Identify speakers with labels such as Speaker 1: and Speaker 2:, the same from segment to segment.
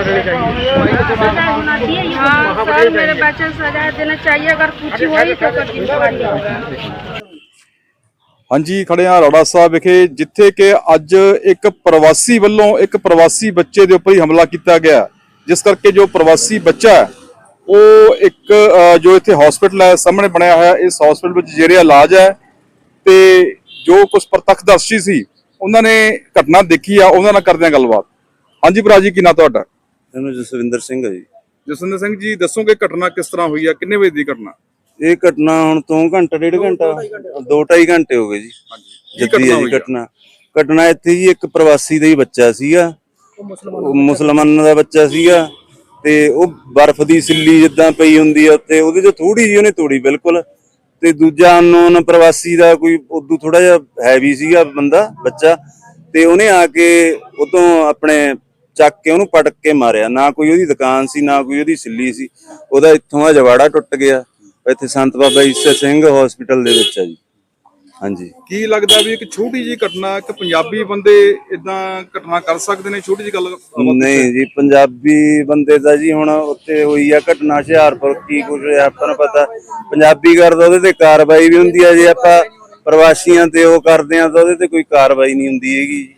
Speaker 1: सजा देनी चाहिए
Speaker 2: सजा होना चाहिए हाँ सर मेरे बच्चे को सजा देना चाहिए अगर कुछ हुई तो कठिन कार्य होगा
Speaker 3: ਹਾਂਜੀ ਖੜੇ ਆ ਰੌੜਾ ਸਾਹਿਬ ਵਿਖੇ ਜਿੱਥੇ ਕਿ ਅੱਜ ਇੱਕ ਪ੍ਰਵਾਸੀ ਵੱਲੋਂ ਇੱਕ ਪ੍ਰਵਾਸੀ ਬੱਚੇ ਦੇ ਉੱਪਰ ਹੀ ਹਮਲਾ ਕੀਤਾ ਗਿਆ ਜਿਸ ਕਰਕੇ ਜੋ ਪ੍ਰਵਾਸੀ ਬੱਚਾ ਹੈ ਉਹ ਇੱਕ ਅ, ਜੋ ਇੱਥੇ ਹਸਪੀਟਲ ਹੈ ਸਾਹਮਣੇ ਬਣਿਆ ਹੋਇਆ ਇਸ ਹਸਪੀਟਲ ਵਿੱਚ ਜਿਹੜੇ ਇਲਾਜ ਹੈ ਤੇ ਜੋ ਕੁਝ ਪ੍ਰਤੱਖਦਰਸ਼ੀ ਸੀ ਉਹਨਾਂ ਨੇ ਘਟਨਾ ਦੇਖੀ ਆ ਉਹਨਾਂ ਨਾਲ ਕਰਦੇ ਆ ਗੱਲਬਾਤ ਹਾਂਜੀ ਭਰਾ ਜੀ ਕੀ ਨਾਂ ਤੁਹਾਡਾ
Speaker 4: ਮੈਨੂੰ ਜਸਵਿੰਦਰ ਸਿੰਘ ਹੈ ਜੀ।
Speaker 3: ਜਸਵਿੰਦਰ ਸਿੰਘ ਜੀ ਦੱਸੋਗੇ ਘਟਨਾ ਕਿਸ ਤਰ੍ਹਾਂ ਹੋਈ ਆ? ਕਿੰਨੇ ਵਜੇ ਦੀ ਘਟਨਾ?
Speaker 4: ਇਹ ਘਟਨਾ ਹੁਣ ਤੋਂ ਘੰਟਾ ਡੇਢ ਘੰਟਾ ਦੋ ਢਾਈ ਘੰਟੇ ਹੋ ਗਏ ਜੀ। ਜੱਦੀ
Speaker 3: ਘਟਨਾ
Speaker 4: ਹੈ ਜੀ? ਘਟਨਾ। ਘਟਨਾ ਇੱਥੇ ਜੀ ਇੱਕ ਪ੍ਰਵਾਸੀ ਦਾ ਹੀ ਬੱਚਾ ਸੀਗਾ। ਉਹ ਮੁਸਲਮਾਨ ਦਾ ਬੱਚਾ ਸੀਗਾ ਤੇ ਉਹ ਬਰਫ਼ ਦੀ ਸਿੱਲੀ ਜਿੱਦਾਂ ਪਈ ਹੁੰਦੀ ਆ ਉੱਤੇ ਉਹਦੇ ਚ ਥੋੜੀ ਜਿਹੀ ਉਹਨੇ ਤੋੜੀ ਬਿਲਕੁਲ। ਤੇ ਦੂਜਾ ਅਨਨੋਨ ਪ੍ਰਵਾਸੀ ਦਾ ਕੋਈ ਉਦੋਂ ਥੋੜਾ ਜਿਹਾ ਹੈਵੀ ਸੀਗਾ ਬੰਦਾ ਬੱਚਾ। ਤੇ ਉਹਨੇ ਆ ਕੇ ਉਦੋਂ ਆਪਣੇ ਚੱਕ ਕੇ ਉਹਨੂੰ ਪਟਕ ਕੇ ਮਾਰਿਆ। ਨਾ ਕੋਈ ਉਹਦੀ ਦੁਕਾਨ ਸੀ ਨਾ ਕੋਈ ਉਹਦੀ ਸਿੱਲੀ ਸੀ। ਉਹਦਾ ਇੱਥੋਂ ਆ ਜਵਾੜਾ ਟੁੱਟ ਗਿਆ। ਇੱਥੇ ਸੰਤ ਬਾਬਾ ਈਸਰ ਸਿੰਘ ਹਸਪੀਟਲ ਦੇ ਵਿੱਚ ਆ ਜੀ। ਹਾਂਜੀ।
Speaker 3: ਕੀ ਲੱਗਦਾ ਵੀ ਇੱਕ ਛੋਟੀ ਜੀ ਘਟਨਾ ਇੱਕ ਪੰਜਾਬੀ ਬੰਦੇ ਇਦਾਂ ਘਟਨਾ ਕਰ ਸਕਦੇ ਨੇ? ਛੋਟੀ ਜੀ ਗੱਲ
Speaker 4: ਨਹੀਂ ਜੀ ਪੰਜਾਬੀ ਬੰਦੇ ਦਾ ਜੀ ਹੁਣ ਉੱਤੇ ਹੋਈ ਆ ਘਟਨਾ ਹੁਸ਼ਿਆਰਪੁਰ ਕੀ ਕੁਝ ਹੋਇਆ ਆਪਾਂ ਨੂੰ ਪਤਾ। ਪੰਜਾਬੀ ਕਰਦਾ ਉਹਦੇ ਤੇ ਕਾਰਵਾਈ ਵੀ ਹੁੰਦੀ ਆ ਜੇ ਆਪਾਂ ਪ੍ਰਵਾਸੀਆਂ ਤੇ ਉਹ ਕਰਦੇ ਆ ਤਾਂ ਉਹਦੇ ਤੇ ਕੋਈ ਕਾਰਵਾਈ ਨਹੀਂ ਹੁੰਦੀ ਹੈਗੀ ਜੀ।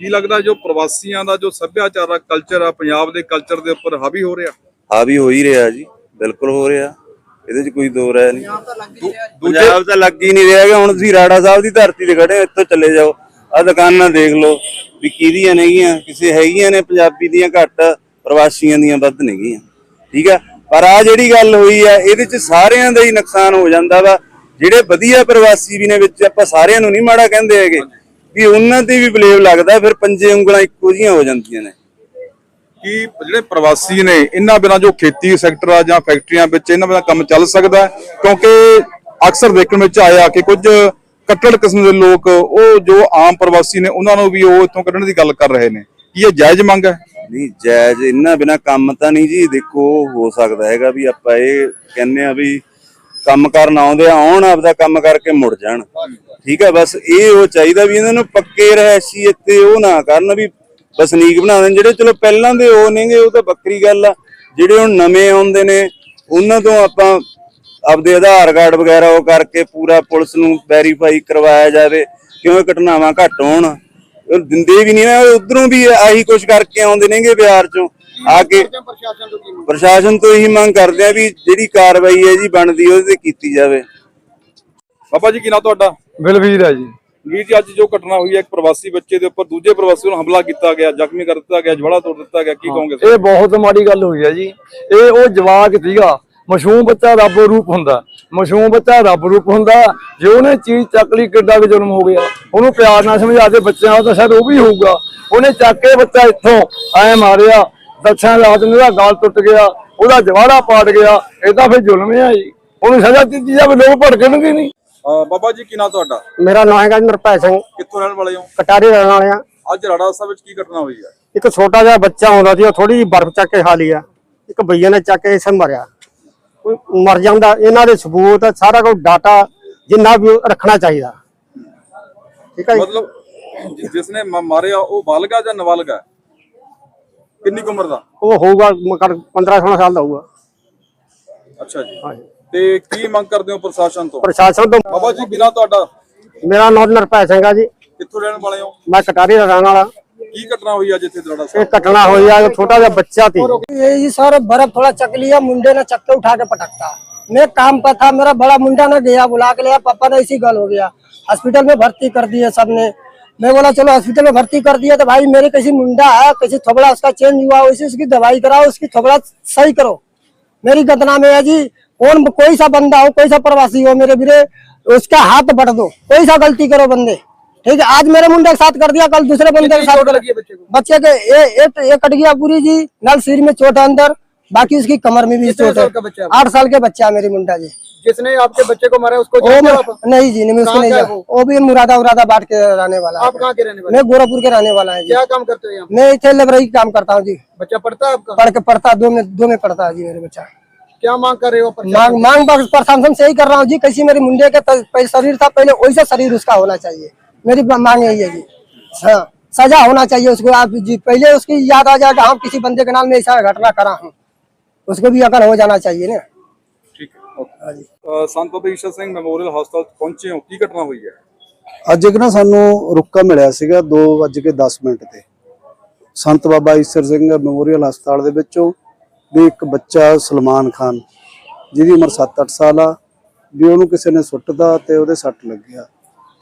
Speaker 3: ਕੀ ਲੱਗਦਾ ਜੋ ਪ੍ਰਵਾਸੀਆਂ ਦਾ ਜੋ ਸੱਭਿਆਚਾਰ ਆ ਕਲਚਰ ਆ ਪੰਜਾਬ ਦੇ ਕਲਚਰ ਦੇ ਉੱਪਰ ਹਾਵੀ ਹੋ ਰਿਹਾ?
Speaker 4: ਆ ਵੀ ਹੋ ਹੀ ਰਿਹਾ ਜੀ ਬਿਲਕੁਲ ਹੋ ਰਿਹਾ। ਇਹਦੇ 'ਚ ਕੋਈ ਦੋ ਰਾय ਨਹੀਂ। ਪੰਜਾਬ ਤਾਂ ਲੱਗ ਹੀ ਨਹੀਂ ਰਿਹਾ ਹੈਗਾ। ਹੁਣ ਤੁਸੀਂ ਰਾੜਾ ਸਾਹਿਬ ਦੀ ਧਰਤੀ ਤੇ ਖੜੇ ਹੋ ਇੱਥੋਂ ਚੱਲੇ ਜਾਓ। ਆ ਦੁਕਾਨਾਂ ਦੇਖ ਲਓ ਵੀ ਕਿਹਦੀਆਂ ਨੇਗੀਆਂ ਕਿਸੇ ਹੈਗੀਆਂ ਨੇ ਪੰਜਾਬੀ ਦੀਆਂ ਘੱਟ ਪ੍ਰਵਾਸੀਆਂ ਦੀਆਂ ਵੱਧ ਨੇਗੀਆਂ। ਠੀਕ ਆ? ਪਰ ਆ ਜਿਹੜੀ ਗੱਲ ਹੋਈ ਆ ਇਹਦੇ 'ਚ ਸਾਰਿਆਂ ਦਾ ਹੀ ਨੁਕਸਾਨ ਹੋ ਜਾਂਦਾ ਵਾ। ਜਿਹੜੇ ਵਧੀਆ ਪ੍ਰਵਾਸੀ ਵੀ ਨੇ ਵਿੱਚ ਆਪਾਂ ਸਾਰਿਆਂ ਨੂੰ ਨਹੀਂ ਮਾੜਾ ਕਹਿੰਦੇ ਹੈਗੇ। ਵੀ ਉਹਨਾਂ ਤੇ ਵੀ ਬਲੇਮ ਲੱਗਦਾ ਫਿਰ ਪੰਜੇ ਉਂਗਲਾਂ ਇੱਕੋ ਜੀਆਂ ਹੋ ਜਾਂਦੀਆਂ ਨੇ।
Speaker 3: ਕਿ ਜਿਹੜੇ ਪ੍ਰਵਾਸੀ ਨੇ ਇਹਨਾਂ ਬਿਨਾਂ ਜੋ ਖੇਤੀ ਸੈਕਟਰ ਆ ਜਾਂ ਫੈਕਟਰੀਆਂ ਵਿੱਚ ਇਹਨਾਂ ਬਿਨਾਂ ਕੰਮ ਚੱਲ ਸਕਦਾ? ਕਿਉਂਕਿ ਅਕਸਰ ਦੇਖਣ ਵਿੱਚ ਆਇਆ ਕਿ ਕੁਝ ਕੱਟੜ ਕਿਸਮ ਦੇ ਲੋਕ ਉਹ ਜੋ ਆਮ ਪ੍ਰਵਾਸੀ ਨੇ ਉਹਨਾਂ ਨੂੰ ਵੀ ਉਹ ਇੱਥੋਂ ਕੱਢਣ ਦੀ ਗੱਲ ਕਰ ਰਹੇ ਨੇ। ਕੀ ਇਹ ਜਾਇਜ਼ ਮੰਗ ਹੈ?
Speaker 4: ਨਹੀਂ ਜਾਇਜ਼ ਇਹਨਾਂ ਬਿਨਾ ਕੰਮ ਤਾਂ ਨਹੀਂ ਜੀ। ਦੇਖੋ ਹੋ ਸਕਦਾ ਹੈਗਾ ਵੀ ਆਪਾਂ ਇਹ ਕਹਿੰਨੇ ਆ ਵੀ ਕੰਮ ਕਰਨ ਆਉਂਦੇ ਆ, ਆਉਣ ਆਪਦਾ ਕੰਮ ਕਰਕੇ ਮੁੜ ਜਾਣ। ਠੀਕ ਹੈ ਬਸ ਇਹ ਉਹ ਚਾਹੀਦਾ ਵੀ ਇਹਨਾਂ ਨੂੰ ਪੱਕੇ ਰਹਿਸ਼ੀ ਇੱਥੇ ਉਹ ਨਾ ਕਰਨ ਵੀ ਵਸਨੀਕ ਬਣਾ ਦੇਣ। ਜਿਹੜੇ ਚਲੋ ਪਹਿਲਾਂ ਦੇ ਉਹ ਨੇਗੇ, ਉਹ ਤਾਂ ਬੱਕਰੀ ਗੱਲ ਆ। ਜਿਹੜੇ ਹੁਣ ਨਵੇਂ ਆਉਂਦੇ ਨੇ, ਉਹਨਾਂ ਤੋਂ ਆਪਾਂ ਆਪਦੇ ਆਧਾਰ ਕਾਰਡ ਵਗੈਰਾ ਉਹ ਕਰਕੇ ਪੂਰਾ ਪੁਲਿਸ ਨੂੰ ਵੈਰੀਫਾਈ ਕਰਵਾਇਆ ਜਾਵੇ, ਕਿਉਂ ਘਟਨਾਵਾਂ ਘੱਟ ਹੋਣ। ਦਿੰਦੇ ਵੀ ਨਹੀਂ ਨਾ, ਉਧਰੋਂ ਵੀ ਆਹੀ ਕੁਛ ਕਰਕੇ ਆਉਂਦੇ ਨੇਗੇ ਬਿਹਾਰ ਚੋਂ। ਆ ਕੇ ਪ੍ਰਸ਼ਾਸਨ ਤੋਂ ਇਹੀ ਮੰਗ ਕਰਦੇ ਆ ਵੀ ਜਿਹੜੀ ਕਾਰਵਾਈ ਹੈ ਜੀ ਬਣਦੀ ਉਹਦੇ ਤੇ ਕੀਤੀ ਜਾਵੇ।
Speaker 3: ਬਾਬਾ ਜੀ ਕੀ ਨਾਂ ਤੁਹਾਡਾ?
Speaker 1: ਬਲਵੀਰ ਹੈ ਜੀ।
Speaker 3: ਵੀਰ ਜੀ ਅੱਜ ਜੋ ਘਟਨਾ ਹੋਈ ਹੈ ਇੱਕ ਪ੍ਰਵਾਸੀ ਬੱਚੇ ਦੇ ਉੱਪਰ ਦੂਜੇ ਪ੍ਰਵਾਸੀ ਨੂੰ ਹਮਲਾ ਕੀਤਾ ਗਿਆ ਜ਼ਖਮੀ ਕਰ ਦਿੱਤਾ ਗਿਆ ਜਵਾੜਾ ਤੋੜ ਦਿੱਤਾ ਗਿਆ ਕੀ ਕਹੋਗੇ
Speaker 1: ਇਹ ਬਹੁਤ ਮਾੜੀ ਗੱਲ ਹੋਈ ਹੈ ਜੀ। ਇਹ ਉਹ ਜਵਾਕ ਸੀਗਾ ਮਾਸੂਮ ਬੱਚਾ ਰੱਬ ਰੂਪ ਹੁੰਦਾ। ਮਾਸੂਮ ਬੱਚਾ ਰੱਬ ਰੂਪ ਹੁੰਦਾ ਜੇ ਉਹਨੇ ਚੀਜ਼ ਚੱਕ ਲਈ ਕਿੱਡਾ ਕੁ ਜਨਮ ਹੋ ਗਿਆ। ਉਹਨੂੰ ਪਿਆਰ ਨਾਲ ਸਮਝਾ ਦੇ ਬੱਚਿਆਂ ਦਾ ਤਾਂ ਸ਼ਾਇਦ ਉਹ ਵੀ ਹੋਊਗਾ। ਉਹਨੇ ਚੱਕ ਕੇ ਬੱਚਾ ਇੱਥੋਂ ਐ ਮਾਰਿਆ ਦੱਸਾਂ ਨੂੰ ਉਹਦਾ ਗਾਲ ਟੁੱਟ ਗਿਆ ਉਹਦਾ ਜਵਾੜਾ ਪਾੜ ਗਿਆ ਇਹ ਤਾਂ ਫਿਰ ਜ਼ੁਲਮ ਹੈ ਜੀ। ਉਹਨੂੰ ਸਜ਼ਾ ਦਿੱਤੀ ਜਾਵੇ ਲੋਕ ਭੜਕਣਗੇ ਨਹੀਂ।
Speaker 3: ਅਹ ਬਾਬਾ ਜੀ ਕੀ ਨਾਂ ਤੁਹਾਡਾ?
Speaker 5: ਮੇਰਾ ਨਾਮ ਹੈਗਾ ਨਿਰਭੈ ਸਿੰਘ।
Speaker 3: ਕਿੱਥੋਂ ਰਹਿਣ ਵਾਲੇ ਹੋ?
Speaker 5: ਕਟਾਰੀ ਰਹਿਣ ਵਾਲੇ ਆ।
Speaker 3: ਅੱਜ ਰਾੜਾ ਸਾਹਿਬ ਵਿੱਚ ਕੀ ਘਟਨਾ ਹੋਈ ਹੈ?
Speaker 5: ਇੱਕ ਛੋਟਾ ਜਿਹਾ ਬੱਚਾ ਆਉਂਦਾ ਸੀ ਉਹ ਥੋੜੀ ਜਿਹੀ ਬਰਫ਼ ਚੱਕ ਕੇ ਖਾ ਲਿਆ ਇੱਕ ਭਈਆ ਨੇ ਚੱਕ ਕੇ ਇਸੇ ਮਰਿਆ। ਕੋਈ ਮਰ ਜਾਂਦਾ ਇਹਨਾਂ ਦੇ ਸਬੂਤ ਸਾਰਾ ਕੁਝ ਡਾਟਾ ਜਿੰਨਾ ਵੀ ਉਹ ਰੱਖਣਾ ਚਾਹੀਦਾ। ਠੀਕ ਹੈ ਜੀ?
Speaker 3: ਮਤਲਬ ਜਿ- ਜਿਸਨੇ ਮ- ਮਾਰਿਆ ਉਹ ਬਾਲਗ ਜਾਂ ਨਾਬਾਲਗ? ਹੈ ਕਿੰਨੀ ਕੁ ਉਮਰ ਦਾ
Speaker 5: ਉਹ ਹੋਊਗਾ ਮਕਰ 15 16 ਸਾਲ ਦਾ ਹੋਊਗਾ
Speaker 3: ਅੱਛਾ ਜੀ
Speaker 5: ਹਾਂਜੀ।
Speaker 3: ਤੇ ਕੀ ਮੰਗ ਕਰਦੇ ਹੋ ਪ੍ਰਸ਼ਾਸਨ ਤੋਂ
Speaker 5: ਪ੍ਰਸ਼ਾਸਨ ਤੋਂ
Speaker 3: ਬਾਬਾ ਜੀ ਬਿਨਾ ਤੁਹਾਡਾ
Speaker 5: ਮੇਰਾ ਨਾਮ ਨਿਰਭੈ ਸਿੰਘ ਆ ਜੀ
Speaker 3: ਕਿੱਥੋਂ ਰਹਿਣ ਵਾਲੇ ਹੋ
Speaker 5: ਮੈਂ ਕਟਾਰੀ ਦਾ ਰਹਿਣ ਵਾਲਾ
Speaker 3: ਕੀ ਘਟਨਾ ਹੋਈ ਅੱਜ ਇੱਥੇ ਰਾੜਾ
Speaker 5: ਇਹ
Speaker 3: ਸਾਹਿਬ
Speaker 5: ਘਟਨਾ ਹੋਈ ਆ ਇੱਕ ਛੋਟਾ ਜਿਹਾ ਬੱਚਾ ਸੀ
Speaker 6: ये जी सर बर्फ थोड़ा चक लिया मुंडे ने चक्के उठा के पटकता मैं काम पर था मेरा बड़ा मुंडा ने गया बुला के लिया पापा ने इसी गल हो गया हॉस्पिटल में भर्ती कर दिए सबने मैं बोला चलो हॉस्पिटल में भर्ती कर दिया तो भाई मेरे किसी मुंडा है किसी थोबड़ा उसका चेंज हुआ उसी उसकी दवाई कराओ उसकी थोबड़ा सही करो। मेरी गदना में है जी कौन कोई सा बंदा हो कोई सा प्रवासी हो मेरे वीरे उसका हाथ बढ़ दो कोई सा गलती करो बंदे। ठीक है आज मेरे मुंडे के साथ कर दिया कल दूसरे बंदे के साथ बच्चे बच्चे के ये ये कट गया पूरी जी नल सिर में चोट अंदर बाकी उसकी कमर में भी चोट है? आठ साल के बच्चा है मेरी मुंडा जी।
Speaker 7: जिसने आपके बच्चे को मारा उसको हो
Speaker 6: मैं-
Speaker 7: आप
Speaker 6: नहीं जी नहीं उसको नहीं
Speaker 7: का वो?
Speaker 6: भी मुरादा उरादाबाद के रहने वाला
Speaker 7: आप कहाँ के रहने वाले?
Speaker 6: मैं गोरखपुर के रहने वाला है
Speaker 7: क्या काम करते हो
Speaker 6: मैं इतने लेबरई काम करता हूँ जी।
Speaker 7: बच्चा पढ़ता है आपका?
Speaker 6: पढ़ के पढ़ता दो में दो में पढ़ता है जी मेरे बच्चा।
Speaker 7: क्या मांग कर रहे हो
Speaker 6: मांग मांग प्रशासन से यही कर रहा हूँ जी। कैसी मेरी मुंडे का शरीर था पहले वैसा शरीर उसका होना चाहिए। मेरी मांग यही है जी। हाँ सजा होना चाहिए उसको। आप जी पहले उसकी याद आ जाएगा हम किसी बंदे के नाम में ऐसा घटना करा हूँ। उसको भी अकल हो जाना चाहिए ना।
Speaker 3: ਸੰਤ ਬਾਬਾ ਈਸ਼ਰ ਸਿੰਘ ਮੈਮੋਰੀਅਲ ਹਸਪਤਾਲ ਪਹੁੰਚੇ ਹੋ ਕੀ ਘਟਨਾ ਹੋਈ ਹੈ?
Speaker 8: ਅੱਜ ਇੱਕ ਨਾ ਸਾਨੂੰ ਰੁੱਕਾ ਮਿਲਿਆ ਸੀਗਾ 2:10 ਮਿੰਟ ਤੇ। ਸੰਤ ਬਾਬਾ ਈਸਰ ਸਿੰਘ ਮੈਮੋਰੀਅਲ ਹਸਪਤਾਲ ਦੇ ਵਿੱਚੋਂ ਵੀ ਇੱਕ ਬੱਚਾ ਸਲਮਾਨ ਖਾਨ ਜਿਹਦੀ ਉਮਰ 7-8 ਸਾਲ ਆ ਵੀ ਉਹਨੂੰ ਕਿਸੇ ਨੇ ਸੁੱਟਦਾ ਤੇ ਉਹਦੇ ਸੱਟ ਲੱਗਿਆ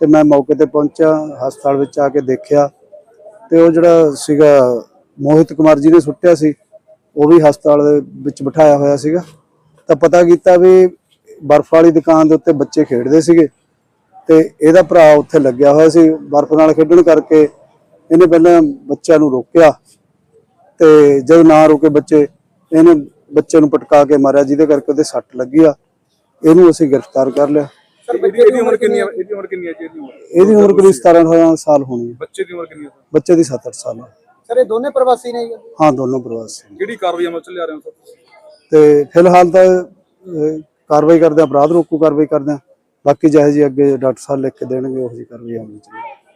Speaker 8: ਤੇ ਮੈਂ ਮੌਕੇ ਤੇ ਪਹੁੰਚਿਆ ਹਸਪਤਾਲ ਵਿੱਚ ਆ ਕੇ ਦੇਖਿਆ ਤੇ ਉਹ ਜਿਹੜਾ ਸੀਗਾ ਮੋਹਿਤ ਕੁਮਾਰ ਜੀ ਨੇ ਸੁੱਟਿਆ ਸੀ ਉਹ ਵੀ ਹਸਪਤਾਲ ਦੇ ਵਿੱਚ ਬਿਠਾਇਆ ਹੋਇਆ ਸੀਗਾ। ਤਾਂ ਪਤਾ ਕੀਤਾ ਵੀ ਬਰਫ਼ ਵਾਲੀ ਦੁਕਾਨ ਦੇ ਉੱਤੇ ਬੱਚੇ ਖੇਡਦੇ ਸੀਗੇ ਤੇ ਇਹਦਾ ਭਰਾ ਉੱਥੇ ਲੱਗਿਆ ਹੋਇਆ ਸੀ ਬਰਫ਼ ਨਾਲ ਖੇਡਣ ਕਰਕੇ ਇਹਨੇ ਪਹਿਲਾਂ ਬੱਚਿਆਂ ਨੂੰ ਰੋਕਿਆ ਤੇ ਜਦ ਨਾ ਰੋਕੇ ਬੱਚੇ ਇਹਨੇ ਬੱਚੇ ਨੂੰ ਪਟਕਾ ਕੇ ਮਾਰਿਆ ਜਿਹਦੇ ਕਰਕੇ ਉਹਦੇ ਸੱਟ ਲੱਗੀ ਆ। ਇਹਨੂੰ ਅਸੀਂ ਗ੍ਰਿਫਤਾਰ ਕਰ ਲਿਆ।
Speaker 3: ਇਹਦੀ ਉਮਰ ਕਿੰਨੀ ਹੈ ਇਹਦੀ ਉਮਰ ਕਿੰਨੀ ਹੈ ਜੀ?
Speaker 8: ਸਾਲ ਹੋਣੀ
Speaker 3: ਬੱਚੇ ਦੀ ਉਮਰ ਕਿੰਨੀ ਹੈ
Speaker 8: ਬੱਚੇ ਦੀ 7-8 ਸਾਲ
Speaker 7: ਹੈ ਸਰ ਇਹ ਦੋਨੇ ਪ੍ਰਵਾਸੀ ਨੇ
Speaker 8: ਹਾਂ ਦੋਨੋਂ ਪ੍ਰਵਾਸੀ
Speaker 3: ਕਿਹੜੀ ਕਾਰਵਾਈ ਅਮਲ ਚ ਲਿਆ ਰਹੇ ਹੋ ਸਰ?
Speaker 8: ਤੇ ਫਿਲਹਾਲ ਤਾਂ ਅਹ, ਕਾਰਵਾਈ ਕਰਦੇ ਆ ਅਪਰਾਧ ਰੋਕੂ ਕਾਰਵਾਈ ਕਰਦੇ ਆ। ਬਾਕੀ ਜਿਹੇ ਜੀ ਅੱਗੇ ਡਾਕਟਰ ਸਾਹਿਬ ਲਿਖ ਕੇ ਦੇਣਗੇ ਉਹ ਜੀ ਕਾਰਵਾਈ ਹੋਣੀ ਚਾਹੀਦੀ।